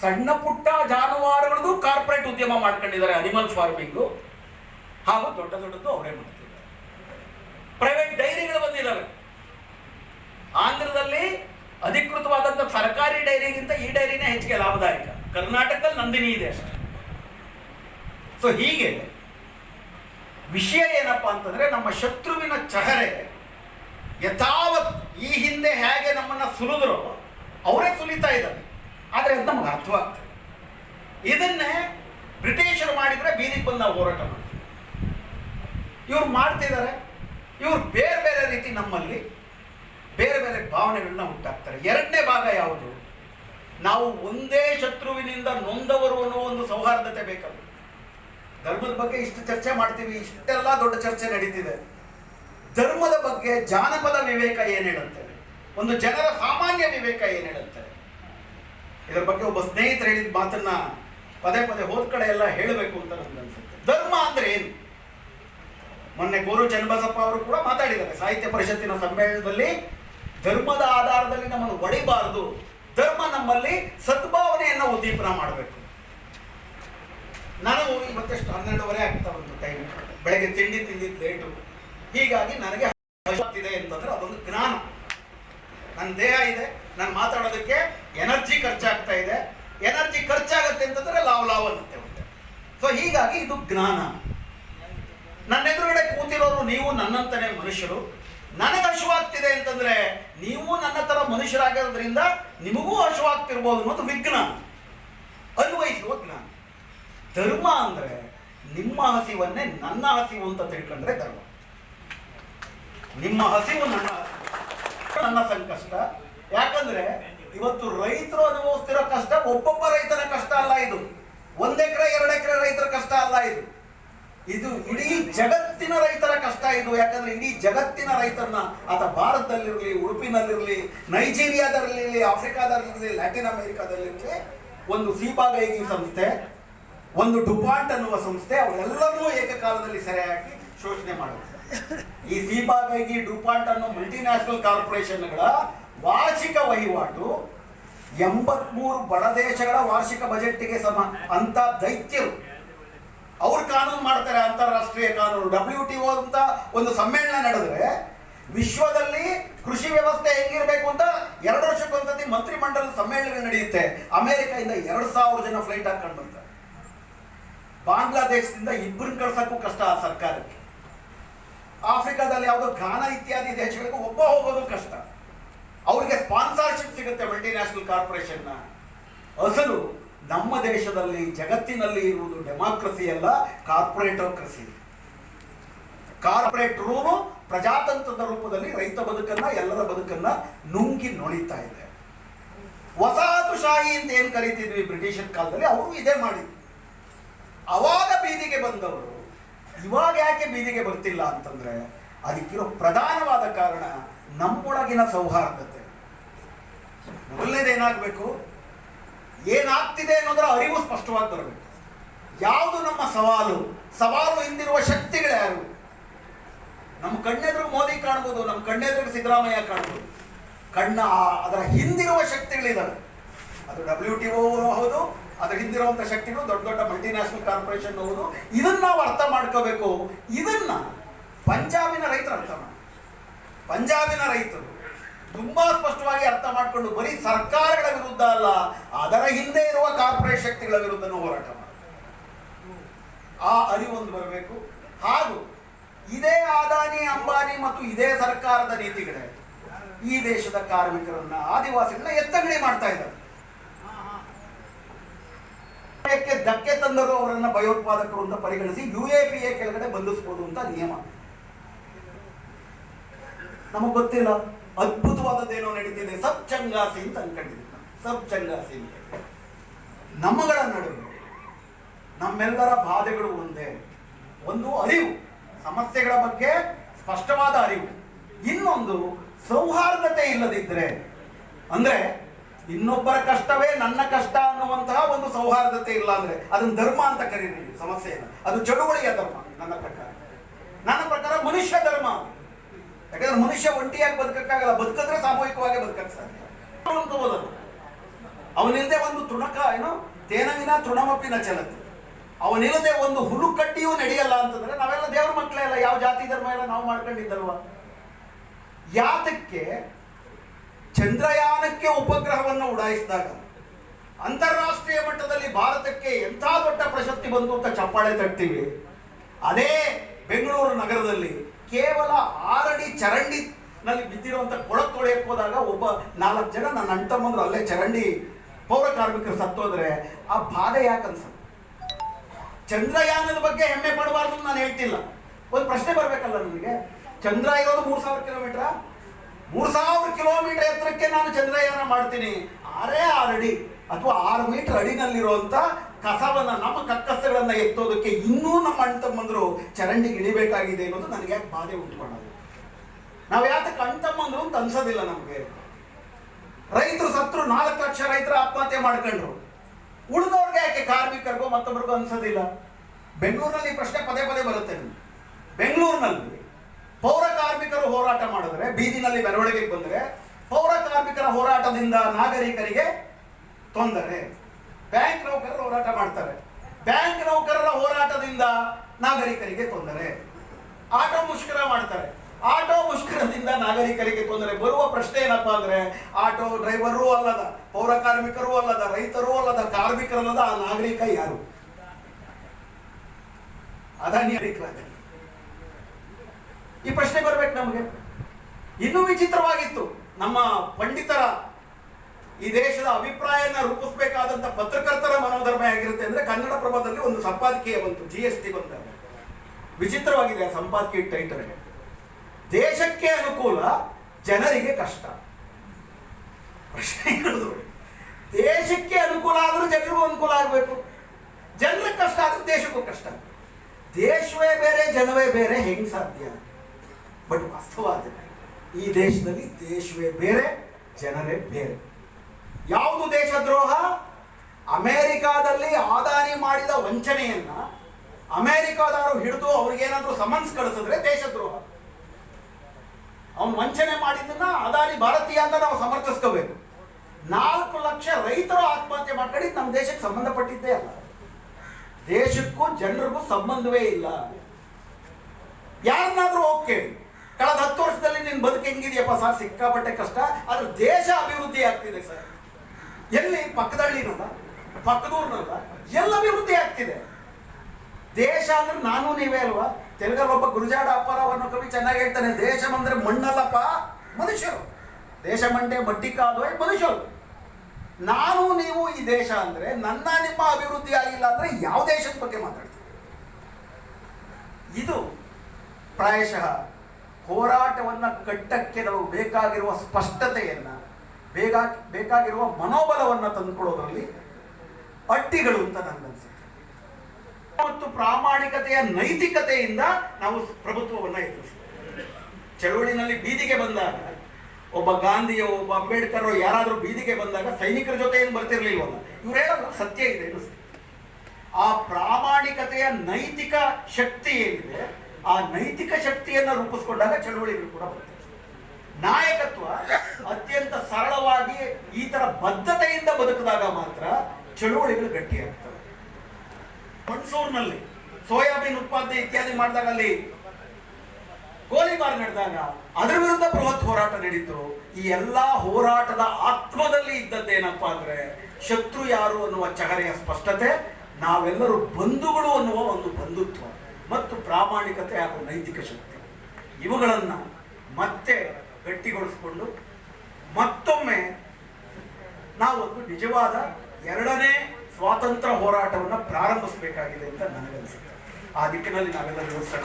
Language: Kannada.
ಸಣ್ಣ ಪುಟ್ಟ ಜಾನುವಾರುಗಳದ್ದು ಕಾರ್ಪೊರೇಟ್ ಉದ್ಯಮ ಮಾಡ್ಕೊಂಡಿದ್ದಾರೆ, ಅನಿಮಲ್ ಫಾರ್ಮಿಂಗು. ಹಾಗೂ ದೊಡ್ಡ ದೊಡ್ಡದು ಅವರೇ ಮಾಡ್ತಿದ್ದಾರೆ. ಪ್ರೈವೇಟ್ ಡೈರಿಗಳು ಬಂದಿದ್ದಾರೆ ಆಂಧ್ರದಲ್ಲಿ ಅಧಿಕೃತವಾದಂಥ ಸರ್ಕಾರಿ ಡೈರಿಗಿಂತ ಈ ಡೈರಿನೇ ಹೆಚ್ಚಿಗೆ ಲಾಭದಾಯಕ. ಕರ್ನಾಟಕದಲ್ಲಿ ನಂದಿನಿ ಇದೆ ಅಷ್ಟೇ. ಸೊ ಹೀಗೆ ವಿಷಯ ಏನಪ್ಪಾ ಅಂತಂದ್ರೆ ನಮ್ಮ ಶತ್ರುವಿನ ಚಹರೆ ಯಥಾವತ್ ಈ ಹಿಂದೆ ಹೇಗೆ ನಮ್ಮನ್ನ ಸುಲಿದ್ರು, ಅವರೇ ಸುಲಿತಾ ಇದ್ದಾರೆ. ಆದರೆ ಅದು ನಮ್ಗೆ ಅರ್ಥವಾಗ್ತದೆ. ಇದನ್ನೇ ಬ್ರಿಟಿಷರು ಮಾಡಿದ್ರೆ ಬೀದಿಗೆ ಬಂದು ನಾವು ಹೋರಾಟ ಮಾಡ್ತೀವಿ ಇವ್ರು ಮಾಡ್ತಿದ್ದಾರೆ ಇವ್ರು ಬೇರೆ ಬೇರೆ ರೀತಿ ನಮ್ಮಲ್ಲಿ ಬೇರೆ ಬೇರೆ ಭಾವನೆಗಳನ್ನ ಉಂಟಾಗ್ತಾರೆ. ಎರಡನೇ ಭಾಗ ಯಾವುದು? ನಾವು ಒಂದೇ ಶತ್ರುವಿನಿಂದ ನೊಂದವರು ಅನ್ನೋ ಒಂದು ಸೌಹಾರ್ದತೆ ಬೇಕಲ್ಲ ಧರ್ಮದ ಬಗ್ಗೆ ಇಷ್ಟು ಚರ್ಚೆ ಮಾಡ್ತೀವಿ, ಇಷ್ಟೆಲ್ಲ ದೊಡ್ಡ ಚರ್ಚೆ ನಡೀತಿದೆ. ಧರ್ಮದ ಬಗ್ಗೆ ಜಾನಪದ ವಿವೇಕ ಏನ್ ಹೇಳುತ್ತೆ? ಒಂದು ಜನರ ಸಾಮಾನ್ಯ ವಿವೇಕ ಏನ್ ಹೇಳುತ್ತೆ? ಇದರ ಬಗ್ಗೆ ಒಬ್ಬ ಸ್ನೇಹಿತರು ಹೇಳಿದ ಮಾತನ್ನ ಪದೇ ಪದೇ ಹೋದ ಕಡೆ ಎಲ್ಲ ಹೇಳಬೇಕು ಅಂತ ನನಗೆ ಅನ್ಸುತ್ತೆ. ಧರ್ಮ ಅಂದ್ರೆ ಏನು? ಮೊನ್ನೆ ಗೋರು ಚನ್ನಬಸಪ್ಪ ಅವರು ಕೂಡ ಮಾತಾಡಿದ್ದಾರೆ ಸಾಹಿತ್ಯ ಪರಿಷತ್ತಿನ ಸಮ್ಮೇಳನದಲ್ಲಿ, ಧರ್ಮದ ಆಧಾರದಲ್ಲಿ ನಮ್ಮನ್ನು ಒಡಿಬಾರದು ಧರ್ಮ ನಮ್ಮಲ್ಲಿ ಸದ್ಭಾವನೆಯನ್ನು ಉದ್ದೀಪನ ಮಾಡಬೇಕು. ನಾನು ಇವತ್ತೆಷ್ಟು ಹನ್ನೆರಡುವರೆ ಆಗ್ತಾ ಒಂದು ಟೈಮ್ ಬೆಳಗ್ಗೆ ತಿಂಡಿ ತಿಂದಿದ್ದು ಲೇಟು ಹೀಗಾಗಿ ನನಗೆ ಇದೆ ಅಂತಂದ್ರೆ ಅದೊಂದು ಜ್ಞಾನ. ನನ್ನ ದೇಹ ಇದೆ ನಾನು ಮಾತಾಡೋದಕ್ಕೆ ಎನರ್ಜಿ ಖರ್ಚಾಗ್ತಾ ಇದೆ. ಎನರ್ಜಿ ಖರ್ಚಾಗತ್ತೆ ಅಂತಂದ್ರೆ ಲಾವ್ ಲಾವ್ ಅನ್ನತ್ತೆ ಮತ್ತೆ ಸೊ ಹೀಗಾಗಿ ಇದು ಜ್ಞಾನ. ನನ್ನ ಎದುರುಗಡೆ ಕೂತಿರೋರು ನೀವು ನನ್ನಂತನೇ ಮನುಷ್ಯರು. ನನಗೆ ಹಶುವಾಗ್ತಿದೆ ಅಂತಂದ್ರೆ ನೀವು ನನ್ನ ತರ ಮನುಷ್ಯರಾಗಿರೋದ್ರಿಂದ ನಿಮಗೂ ಹಶುವಾಗ್ತಿರ್ಬೋದು ಅನ್ನೋದು ವಿಜ್ಞಾನ. ಅನ್ವಯಿಸುವ ಜ್ಞಾನ. ಧರ್ಮ ಅಂದ್ರೆ ನಿಮ್ಮ ಹಸಿವನ್ನೇ ನನ್ನ ಹಸಿವು ಅಂತ ತಿಳ್ಕೊಂಡ್ರೆ ಧರ್ಮ. ನಿಮ್ಮ ಹಸಿವು ನನ್ನ ನನ್ನ ಸಂಕಷ್ಟ. ಯಾಕಂದ್ರೆ ಇವತ್ತು ರೈತರು ಅನುಭವಿಸ್ತಿರೋ ಕಷ್ಟ ಒಬ್ಬೊಬ್ಬ ರೈತನ ಕಷ್ಟ ಅಲ್ಲ ಇದು. ಒಂದೆಕರೆ ಎಕರೆ, ಎರಡು ಎಕರೆ ರೈತರ ಕಷ್ಟ ಅಲ್ಲ ಇದು. ಇದು ಇಡೀ ಜಗತ್ತಿನ ರೈತರ ಕಷ್ಟ ಇದು. ಯಾಕಂದ್ರೆ ಇಡೀ ಜಗತ್ತಿನ ರೈತರನ್ನ ಆತ ಭಾರತದಲ್ಲಿರಲಿ, ಉಡುಪಿನಲ್ಲಿರಲಿ, ನೈಜೀರಿಯಾದಲ್ಲಿರಲಿ, ಆಫ್ರಿಕಾದಲ್ಲಿರಲಿ, ಲ್ಯಾಟಿನ್ ಅಮೆರಿಕಾದಲ್ಲಿರಲಿ ಒಂದು ಸೀಬಾಗೈಗಿ ಸಂಸ್ಥೆ, ಒಂದು ಡುಪಾಂಟ್ ಅನ್ನುವ ಸಂಸ್ಥೆ ಅವರೆಲ್ಲರನ್ನೂ ಏಕಕಾಲದಲ್ಲಿ ಸೆರೆ ಹಾಕಿ ಶೋಷಣೆ ಮಾಡುತ್ತೆ ಈ ಸೀಬಾಗೈಗಿ, ಡುಪಾಂಟ್ ಅನ್ನೋ ಮಲ್ಟಿನ್ಯಾಷನಲ್ ಕಾರ್ಪೊರೇಷನ್ಗಳ ವಾರ್ಷಿಕ ವಹಿವಾಟು ಎಂಬತ್ಮೂರು ಬಡ ದೇಶಗಳ ವಾರ್ಷಿಕ ಬಜೆಟ್ಗೆ ಸಮ ಅಂತ ದೈತ್ಯರು. ಅವ್ರು ಕಾನೂನು ಮಾಡ್ತಾರೆ ಅಂತಾರಾಷ್ಟ್ರೀಯ ಕಾನೂನು ಡಬ್ಲ್ಯೂ ಟಿ ಒ ಅಂತ ಒಂದು ಸಮ್ಮೇಳನ ನಡೆದ್ರೆ ವಿಶ್ವದಲ್ಲಿ ಕೃಷಿ ವ್ಯವಸ್ಥೆ ಹೆಂಗಿರಬೇಕು ಅಂತ ಎರಡು ವರ್ಷಕ್ಕೊಂದ್ಸತಿ ಮಂತ್ರಿಮಂಡಲದ ಸಮ್ಮೇಳನ ನಡೆಯುತ್ತೆ. ಅಮೆರಿಕದಿಂದ ಎರಡು ಸಾವಿರ ಜನ ಫ್ಲೈಟ್ ಹಾಕೊಂಡು ಬರ್ತಾರೆ ಬಾಂಗ್ಲಾದೇಶದಿಂದ ಇಬ್ಬರನ್ನ ಕಳ್ಸೋಕ್ಕೂ ಕಷ್ಟ ಆ ಸರ್ಕಾರಕ್ಕೆ. ಆಫ್ರಿಕಾದಲ್ಲಿ ಯಾವುದೋ ಘಾನ ಇತ್ಯಾದಿ ದೇಶಗಳಿಗೂ ಒಬ್ಬ ಹೋಗೋದು ಕಷ್ಟ. ಅವ್ರಿಗೆ ಸ್ಪಾನ್ಸರ್ಶಿಪ್ ಸಿಗುತ್ತೆ ಮಲ್ಟಿನ್ಯಾಷನಲ್ ಕಾರ್ಪೊರೇಷನ್ನ ಅಸಲು ನಮ್ಮ ದೇಶದಲ್ಲಿ ಜಗತ್ತಿನಲ್ಲಿ ಇರುವುದು ಡೆಮಾಕ್ರಸಿ ಅಲ್ಲ ಕಾರ್ಪೊರೇಟೋಕ್ರಸಿ ಕಾರ್ಪೊರೇಟ್ ರೂಲು ಪ್ರಜಾತಂತ್ರದ ರೂಪದಲ್ಲಿ ರೈತ ಬದುಕನ್ನ, ಎಲ್ಲರ ಬದುಕನ್ನ ನುಂಗಿ ನೊಳಿತಾ ಇದೆ. ವಸಾಹತುಶಾಹಿ ಅಂತ ಏನು ಕರಿತಿದ್ವಿ ಬ್ರಿಟಿಷರ್ ಕಾಲದಲ್ಲಿ? ಅವರು ಇದೇ ಮಾಡಿದ್ರು. ಅವಾಗ ಬೀದಿಗೆ ಬಂದವರು, ಇವಾಗ ಯಾಕೆ ಬೀದಿಗೆ ಬರ್ತಿಲ್ಲ ಅಂತಂದ್ರೆ ಅದಕ್ಕಿರೋ ಪ್ರಧಾನವಾದ ಕಾರಣ ನಮ್ಮೊಳಗಿನ ಸೌಹಾರ್ದತೆ. ಮೊದಲನೇದು ಏನಾಗಬೇಕು? ಏನಾಗ್ತಿದೆ ಅನ್ನೋದರ ಅರಿವು ಸ್ಪಷ್ಟವಾಗಿ ಬರಬೇಕು. ಯಾವುದು ನಮ್ಮ ಸವಾಲು? ಸವಾಲು ಹಿಂದಿರುವ ಶಕ್ತಿಗಳು ಯಾರು? ನಮ್ಮ ಕಣ್ಣೆದುರು ಮೋದಿ ಕಾಣ್ಬೋದು, ನಮ್ಮ ಕಣ್ಣೆದುರು ಸಿದ್ದರಾಮಯ್ಯ ಕಾಣ್ಬೋದು. ಕಣ್ಣ ಅದರ ಹಿಂದಿರುವ ಶಕ್ತಿಗಳಿದ್ದಾವೆ ಅದು ಡಬ್ಲ್ಯೂ ಟಿ ಒ ಹೌದು ಅದರ ಹಿಂದಿರುವಂಥ ಶಕ್ತಿಗಳು, ದೊಡ್ಡ ದೊಡ್ಡ ಮಲ್ಟಿನ್ಯಾಷನಲ್ ಕಾರ್ಪೊರೇಷನ್ ಹೌದು. ಇದನ್ನ ನಾವು ಅರ್ಥ ಮಾಡ್ಕೋಬೇಕು. ಇದನ್ನ ಪಂಜಾಬಿನ ರೈತರು ಅರ್ಥ ಮಾಡಿ. ಪಂಜಾಬಿನ ರೈತರು ತುಂಬಾ ಸ್ಪಷ್ಟವಾಗಿ ಅರ್ಥ ಮಾಡಿಕೊಂಡು ಬರೀ ಸರ್ಕಾರಗಳ ವಿರುದ್ಧ ಅಲ್ಲ, ಅದರ ಹಿಂದೆ ಇರುವ ಕಾರ್ಪೊರೇಟ್ ಶಕ್ತಿಗಳ ವಿರುದ್ಧನೂ ಹೋರಾಟ ಆ ಅರಿವೊಂದು ಬರಬೇಕು. ಹಾಗೂ ಇದೇ ಅದಾನಿ ಅಂಬಾನಿ ಮತ್ತು ಇದೇ ಸರ್ಕಾರದ ನೀತಿಗಳೇ ಈ ದೇಶದ ಕಾರ್ಮಿಕರನ್ನ, ಆದಿವಾಸಿಗಳನ್ನ ಎತ್ತಗಡೆ ಮಾಡ್ತಾ ಇದ್ದಾರೆ. ಕ್ಕೆ ಧಕ್ಕೆ ತಂದರು ಅವರನ್ನ ಭಯೋತ್ಪಾದಕರು ಅಂತ ಪರಿಗಣಿಸಿ ಯು ಎ ಪಿ ಎ ಕೆಳಗಡೆ ಬಂಧಿಸಬಹುದು ಅಂತ ನಿಯಮ. ನಮಗ್ ಗೊತ್ತಿಲ್ಲ. ಅದ್ಭುತವಾದದ್ದೇನೋ ನಡೀತಿದೆ. ಸಬ್ ಚಂಗಾಸಿ ಅಂತ ಅನ್ಕೊಂಡಿದ್ದೆ. ಸಬ್ ಚಂಗಾಸಿ ಅಂತ ನಮ್ಮಗಳ ನಡುವೆ ನಮ್ಮೆಲ್ಲರ ಬಾಧೆಗಳು ಒಂದೇ. ಒಂದು ಅರಿವು. ಸಮಸ್ಯೆಗಳ ಬಗ್ಗೆ ಸ್ಪಷ್ಟವಾದ ಅರಿವು. ಇನ್ನೊಂದು ಸೌಹಾರ್ದತೆ ಇಲ್ಲದಿದ್ದರೆ ಅಂದ್ರೆ ಇನ್ನೊಬ್ಬರ ಕಷ್ಟವೇ ನನ್ನ ಕಷ್ಟ ಅನ್ನುವಂತಹ ಒಂದು ಸೌಹಾರ್ದತೆ ಇಲ್ಲ ಅಂದ್ರೆ ಅದನ್ನ ಧರ್ಮ ಅಂತ ಕರೀರಿ ಸಮಸ್ಯೆ ಅದು ಚಳುವಳಿಯ ಧರ್ಮ ನನ್ನ ಪ್ರಕಾರ. ನನ್ನ ಪ್ರಕಾರ ಮನುಷ್ಯ ಧರ್ಮ. ಯಾಕಂದ್ರೆ ಮನುಷ್ಯ ಒಂಟಿಯಾಗಿ ಬದುಕಕ್ಕಾಗಲ್ಲ, ಬದುಕಿದ್ರೆ ಸಾಮೂಹಿಕವಾಗಿ ಬದುಕಕ್ಕೆ ಸಾಧ್ಯ. ಓದೋದು ಅವನಿಲ್ಲದೆ ಒಂದು ತೃಣಕ, ಏನು? ತೇನವಿನ ತೃಣಮಪಿನ ಚಲತ್ತು ಅವನಿಲ್ಲದೆ ಒಂದು ಹುಳುಕಟ್ಟಿಯೂ ನಡೆಯಲ್ಲ ಅಂತಂದ್ರೆ ನಾವೆಲ್ಲ ದೇವ್ರ ಮಕ್ಕಳೇ ಅಲ್ಲ, ಯಾವ ಜಾತಿ ಧರ್ಮ ಎಲ್ಲ ನಾವು ಮಾಡ್ಕೊಂಡಿದ್ದಲ್ವ? ಯಾತಕ್ಕೆ ಚಂದ್ರಯಾನಕ್ಕೆ ಉಪಗ್ರಹವನ್ನು ಉಡಾಯಿಸಿದಾಗ ಅಂತಾರಾಷ್ಟ್ರೀಯ ಮಟ್ಟದಲ್ಲಿ ಭಾರತಕ್ಕೆ ಎಂಥ ದೊಡ್ಡ ಪ್ರಶಸ್ತಿ ಬಂತು ಅಂತ ಚಪ್ಪಾಳೆ ತಟ್ತೀವಿ. ಅದೇ ಬೆಂಗಳೂರು ನಗರದಲ್ಲಿ ಕೇವಲ ಆರಡಿ ಚರಂಡಿನಲ್ಲಿ ಬಿದ್ದಿರುವಂತ ಕೊಳಕ್ ತೊಳೆಯಕ್ಕೆ ಹೋದಾಗ ಒಬ್ಬ ನಾಲ್ಕು ಜನ ನನ್ನ ಅಣ್ಣ ಅಲ್ಲೇ ಚರಂಡಿ ಪೌರ ಕಾರ್ಮಿಕರು ಸತ್ತೋದ್ರೆ ಆ ಬಾಧೆ ಯಾಕೆ ಅನ್ಸುತ್ತೆ ಚಂದ್ರಯಾನದ ಬಗ್ಗೆ ಹೆಮ್ಮೆ ಪಡಬಾರ್ದು ನಾನು ಹೇಳ್ತಿಲ್ಲ. ಒಂದು ಪ್ರಶ್ನೆ ಬರಬೇಕಲ್ಲ ನನಗೆ ಚಂದ್ರ ಇರೋದು ಮೂರು ಸಾವಿರ ಕಿಲೋಮೀಟರ್? ಮೂರು ಸಾವಿರ ಕಿಲೋಮೀಟರ್ ಎತ್ತರಕ್ಕೆ ನಾನು ಚಂದ್ರಯಾನ ಮಾಡ್ತೀನಿ. ಆರೇ ಆರಡಿ ಅಥವಾ ಆರು ಮೀಟರ್ ಅಡಿನಲ್ಲಿರುವಂತ ಕಸವನ್ನ, ನಮ್ಮ ಕಕ್ಕಸಗಳನ್ನು ಎತ್ತೋದಕ್ಕೆ ಇನ್ನೂ ನಮ್ಮ ಅಣ್ಣ ತಮ್ಮಂದ್ರು ಚರಂಡಿಗೆ ಇಳಿಬೇಕಾಗಿದೆ ಅನ್ನೋದು ನನಗೆ ಯಾಕೆ ಬಾಧೆ ಉಂಟು ಮಾಡೋದು ನಾವು ಯಾತಕ್ಕೆ ಅಣ್ಣ ತಮ್ಮಂದ್ರು ಅಂತ ಅನ್ಸೋದಿಲ್ಲ ನಮಗೆ. ರೈತರು ಸತ್ರು, ನಾಲ್ಕು ಲಕ್ಷ ರೈತರು ಆತ್ಮಹತ್ಯೆ ಮಾಡ್ಕೊಂಡ್ರು. ಉಳಿದವ್ರಿಗೆ ಯಾಕೆ ಕಾರ್ಮಿಕರಿಗೂ ಮತ್ತೊಬ್ಬರಿಗೂ ಅನ್ಸೋದಿಲ್ಲ? ಬೆಂಗಳೂರಿನಲ್ಲಿ ಪ್ರಶ್ನೆ ಪದೇ ಪದೇ ಬರುತ್ತೆ ಬೆಂಗಳೂರಿನಲ್ಲಿ ಪೌರ ಕಾರ್ಮಿಕರು ಹೋರಾಟ ಮಾಡಿದ್ರೆ, ಬೀದಿನಲ್ಲಿ ಮೆರವಣಿಗೆಗೆ ಬಂದರೆ ಪೌರ ಕಾರ್ಮಿಕರ ಹೋರಾಟದಿಂದ ನಾಗರಿಕರಿಗೆ ತೊಂದರೆ. ಬ್ಯಾಂಕ್ ನೌಕರರು ಹೋರಾಟ ಮಾಡ್ತಾರೆ. ಬ್ಯಾಂಕ್ ನೌಕರರ ಹೋರಾಟದಿಂದ ನಾಗರಿಕರಿಗೆ ತೊಂದರೆ. ಆಟೋ ಮುಷ್ಕರ ಮಾಡ್ತಾರೆ. ಆಟೋ ಮುಷ್ಕರದಿಂದ ನಾಗರಿಕರಿಗೆ ತೊಂದರೆ. ಬರುವ ಪ್ರಶ್ನೆ ಏನಪ್ಪಾ ಅಂದ್ರೆ, ಆಟೋ ಡ್ರೈವರೂ ಅಲ್ಲದ, ಪೌರ ಕಾರ್ಮಿಕರೂ ಅಲ್ಲದ, ರೈತರೂ ಅಲ್ಲದ, ಕಾರ್ಮಿಕರಲ್ಲದ ಆ ನಾಗರಿಕ ಯಾರು? ಈ ಪ್ರಶ್ನೆ ಬರ್ಬೇಕು ನಮಗೆ. ಇನ್ನೂ ವಿಚಿತ್ರವಾಗಿತ್ತು. ನಮ್ಮ ಪಂಡಿತರ ಈ ದೇಶದ ಅಭಿಪ್ರಾಯನ ರೂಪಿಸಬೇಕಾದಂತ ಪತ್ರಕರ್ತರ ಮನೋಧರ್ಮ ಹೇಗಿರುತ್ತೆ ಅಂದ್ರೆ ಕನ್ನಡ ಪ್ರಭದಲ್ಲಿ ಒಂದು ಸಂಪಾದಕೀಯ ಬಂತು ಜಿ ಎಸ್ ಟಿ ಬಂದಾಗ ವಿಚಿತ್ರವಾಗಿದೆ ಆ ಸಂಪಾದಕೀಯ ಟೈಟಲ್ ದೇಶಕ್ಕೆ ಅನುಕೂಲ, ಜನರಿಗೆ ಕಷ್ಟ. ಪ್ರಶ್ನೆ ಇರೋದು. ದೇಶಕ್ಕೆ ಅನುಕೂಲ ಆದರೂ ಜನರಿಗೂ ಅನುಕೂಲ ಆಗಬೇಕು. ಜನರಿಗೆ ಕಷ್ಟ ಆದ್ರೆ ದೇಶಕ್ಕೂ ಕಷ್ಟ. ದೇಶವೇ ಬೇರೆ, ಜನವೇ ಬೇರೆ, ಹೆಂಗ್ ಸಾಧ್ಯ? ಬಟ್ ವಾಸ್ತವ ಈ ದೇಶದಲ್ಲಿ ದೇಶವೇ ಬೇರೆ, ಜನರೇ ಬೇರೆ. ಯಾವುದು ದೇಶದ್ರೋಹ? ಅಮೇರಿಕಾದಲ್ಲಿ ಆದಾನಿ ಮಾಡಿದ ವಂಚನೆಯನ್ನ ಅಮೇರಿಕಾದವರು ಹಿಡಿದು ಅವ್ರಿಗೇನಾದ್ರೂ ಸಮನ್ಸ್ ಕಳಿಸಿದ್ರೆ ದೇಶದ್ರೋಹ. ಅವನು ವಂಚನೆ ಮಾಡಿದ್ದನ್ನ ಅದಾನಿ ಭಾರತೀಯ ಅಂತ ನಾವು ಸಮರ್ಥಿಸ್ಕೋಬೇಕು. ನಾಲ್ಕು ಲಕ್ಷ ರೈತರು ಆತ್ಮಹತ್ಯೆ ಮಾಡ್ಕೊಂಡಿದ್ದು ನಮ್ಮ ದೇಶಕ್ಕೆ ಸಂಬಂಧಪಟ್ಟಿದ್ದೇ ಅಲ್ಲ. ದೇಶಕ್ಕೂ ಜನರಿಗೂ ಸಂಬಂಧವೇ ಇಲ್ಲ. ಯಾರನ್ನಾದ್ರೂ ಓಕೆ ಕಳೆದ ಹತ್ತು ವರ್ಷದಲ್ಲಿ ನಿನ್ನ ಬದುಕು ಹೆಂಗಿದೆಯಪ್ಪ ಸರ್? ಸಿಕ್ಕಾಪಟ್ಟೆ ಕಷ್ಟ. ಆದ್ರೆ ದೇಶ ಅಭಿವೃದ್ಧಿ ಆಗ್ತಿದೆ ಸರ್. ಎಲ್ಲಿ? ಪಕ್ಕದಳ್ಳಿನಲ್ಲ ಪಕ್ಕದೂರ್ನಲ್ಲ ಎಲ್ಲ ಅಭಿವೃದ್ಧಿ ಆಗ್ತಿದೆ. ದೇಶ ಅಂದ್ರೆ ನಾನು ನೀವೇ ಅಲ್ವಾ? ತೆಲುಗಲ್ಲಿ ಒಬ್ಬ ಗುರುಜಾಡ ಅಪ್ಪರವನ್ನು ಕವಿ ಚೆನ್ನಾಗಿ ಹೇಳ್ತಾನೆ, ದೇಶ ಅಂದ್ರೆ ಮಣ್ಣಲ್ಲಪ್ಪ, ಮನುಷ್ಯರು. ದೇಶ ಮಂಡೆ, ಮಟ್ಟಿ ಕಾದು ಮನುಷ್ಯರು. ನಾನು, ನೀವು ಈ ದೇಶ ಅಂದ್ರೆ ನನ್ನ, ನಿಮ್ಮ ಅಭಿವೃದ್ಧಿ ಆಗಿಲ್ಲ ಅಂದ್ರೆ ಯಾವ ದೇಶದ ಬಗ್ಗೆ ಮಾತಾಡ್ತೀವಿ ಇದು ಪ್ರಾಯಶಃ ಹೋರಾಟವನ್ನು ಕಟ್ಟಕ್ಕೆ ನಾವು ಬೇಕಾಗಿರುವ ಸ್ಪಷ್ಟತೆಯನ್ನ ಬೇಗ ಬೇಕಾಗಿರುವ ಮನೋಬಲವನ್ನು ತಂದುಕೊಡೋದ್ರಲ್ಲಿ ಅಟ್ಟಿಗಳು ಅಂತ ನನಗನ್ಸುತ್ತೆ. ಮತ್ತು ಪ್ರಾಮಾಣಿಕತೆಯ ನೈತಿಕತೆಯಿಂದ ನಾವು ಪ್ರಭುತ್ವವನ್ನು ಎದುರಿಸ್ತೀವಿ. ಚಳುವಳಿನಲ್ಲಿ ಬೀದಿಗೆ ಬಂದಾಗ, ಒಬ್ಬ ಗಾಂಧಿಯೋ, ಒಬ್ಬ ಅಂಬೇಡ್ಕರ್ ಯಾರಾದರೂ ಬೀದಿಗೆ ಬಂದಾಗ ಸೈನಿಕರ ಜೊತೆ ಏನು ಬರ್ತಿರ್ಲಿಲ್ವಲ್ಲ? ಇವರೇ ಸತ್ಯ ಇದೆ ಆ ಪ್ರಾಮಾಣಿಕತೆಯ ನೈತಿಕ ಶಕ್ತಿ ಏನಿದೆ, ಆ ನೈತಿಕ ಶಕ್ತಿಯನ್ನು ರೂಪಿಸ್ಕೊಂಡಾಗ ಚಳುವಳಿಗಳು ಕೂಡ ಬರ್ತವೆ. ನಾಯಕತ್ವ ಅತ್ಯಂತ ಸರಳವಾಗಿ ಈ ತರ ಬದ್ಧತೆಯಿಂದ ಬದುಕಿದಾಗ ಮಾತ್ರ ಚಳುವಳಿಗಳು ಗಟ್ಟಿಯಾಗ್ತವೆ. ಮನ್ಸೂರ್ನಲ್ಲಿ ಸೋಯಾಬೀನ್ ಉತ್ಪಾದನೆ ಇತ್ಯಾದಿ ಮಾಡಿದಾಗ ಅಲ್ಲಿ ಗೋಲಿಬಾರ್ ನಡೆದಾಗ ಅದರ ವಿರುದ್ಧ ಬೃಹತ್ ಹೋರಾಟ ನಡೀತು. ಈ ಎಲ್ಲಾ ಹೋರಾಟದ ಆತ್ಮದಲ್ಲಿ ಇದ್ದದ್ದೇನಪ್ಪಾ ಅಂದ್ರೆ ಶತ್ರು ಯಾರು ಅನ್ನುವ ಚಹರೆಯ ಸ್ಪಷ್ಟತೆ, ನಾವೆಲ್ಲರೂ ಬಂಧುಗಳು ಅನ್ನುವ ಒಂದು ಬಂಧುತ್ವ ಮತ್ತು ಪ್ರಾಮಾಣಿಕತೆ ಹಾಗೂ ನೈತಿಕ ಶಕ್ತಿ. ಇವುಗಳನ್ನು ಮತ್ತೆ ಗಟ್ಟಿಗೊಳಿಸಿಕೊಂಡು ಮತ್ತೊಮ್ಮೆ ನಾವೊಂದು ನಿಜವಾದ ಎರಡನೇ ಸ್ವಾತಂತ್ರ್ಯ ಹೋರಾಟವನ್ನು ಪ್ರಾರಂಭಿಸಬೇಕಾಗಿದೆ ಅಂತ ನನಗನ್ಸುತ್ತೆ. ಆ ದಿಕ್ಕಿನಲ್ಲಿ ನಾವೆಲ್ಲ ಯೋಚಿಸೋಣ